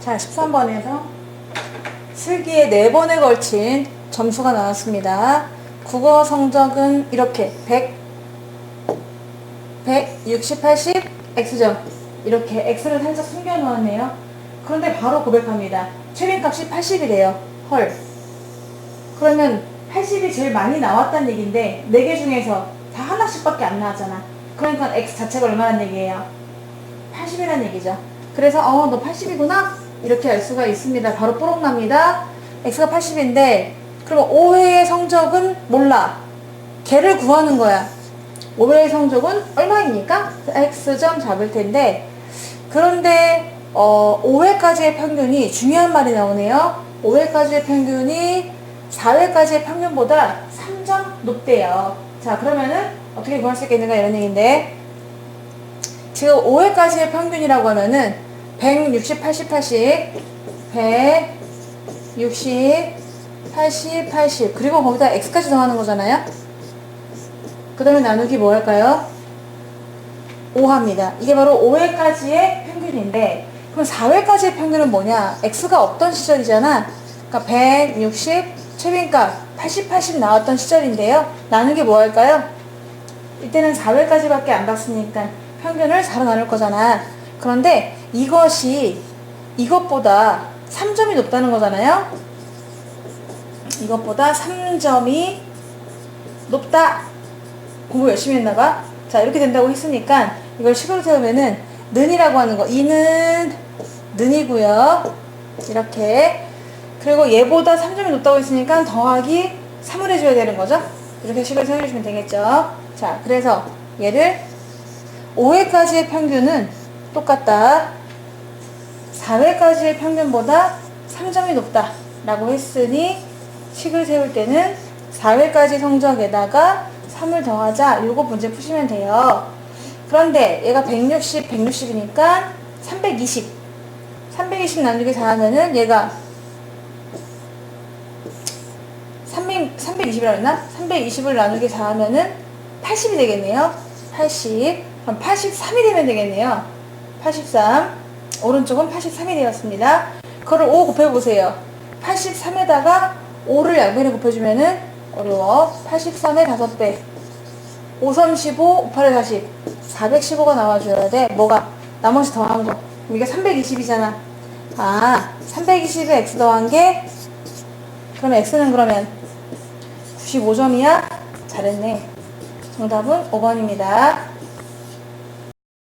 자, 13번에서 슬기에 4번에 걸친 점수가 나왔습니다. 국어 성적은 이렇게 100, 160, 80, X점. 이렇게 X를 살짝 숨겨 놓았네요. 그런데 바로 고백합니다. 최빈값이 80이래요. 헐. 그러면 80이 제일 많이 나왔다는 얘기인데 4개 중에서 다 하나씩밖에 안 나왔잖아. 그러니까 X 자체가 얼마란 얘기예요? 80이란 얘기죠. 그래서 어, 너 80이구나? 이렇게 알 수가 있습니다. 바로 뽀록 납니다. X가 80인데 그러면 5회의 성적은 몰라. 걔를 구하는 거야. 5회의 성적은 얼마입니까? X점 잡을 텐데 그런데 어, 5회까지의 평균이 중요한 말이 나오네요. 5회까지의 평균이 4회까지의 평균보다 3점 높대요. 자, 그러면은 어떻게 구할 수 있겠는가 이런 얘기인데 지금 5회까지의 평균이라고 하면은 160, 80, 80, 160, 80, 80 그리고 거기다 x까지 더하는 거잖아요. 그 다음에 나누기 뭐 할까요? 5 합니다. 이게 바로 5회까지의 평균인데 그럼 4회까지의 평균은 뭐냐? x가 없던 시절이잖아. 그러니까 160, 최빈값 80, 80 나왔던 시절인데요. 나누기 뭐 할까요? 이때는 4회까지밖에 안 봤으니까 평균을 4로 나눌 거잖아. 그런데 이것이 이것보다 3점이 높다는 거잖아요. 이것보다 3점이 높다. 공부 열심히 했나 봐. 자, 이렇게 된다고 했으니까 이걸 식으로 세우면은 는이라고 하는 거. 이는 는이고요. 이렇게. 그리고 얘보다 3점이 높다고 했으니까 더하기 3을 해줘야 되는 거죠. 이렇게 식을 세워주시면 되겠죠. 자, 그래서 얘를 5회까지의 평균은 똑같다. 4회까지의 평균보다 3점이 높다. 라고 했으니 식을 세울 때는 4회까지 성적에다가 3을 더하자. 요거 문제 푸시면 돼요. 그런데 얘가 160, 160이니까 320. 320 나누기 4 하면은 얘가 300, 320이라고 했나? 320을 나누기 4 하면은 80이 되겠네요. 80. 그럼 83이 되면 되겠네요. 83. 오른쪽은 83이 되었습니다. 그거를 5 곱해보세요. 83에다가 5를 양변에 곱해주면은 어려워. 83의 5배. 5, 3, 15, 5, 8에 40. 415가 나와줘야 돼. 뭐가? 나머지 더한 거. 이게 320이잖아. 아, 320에 x 더한 게, 그럼 x는 그러면 95점이야? 잘했네. 정답은 5번입니다.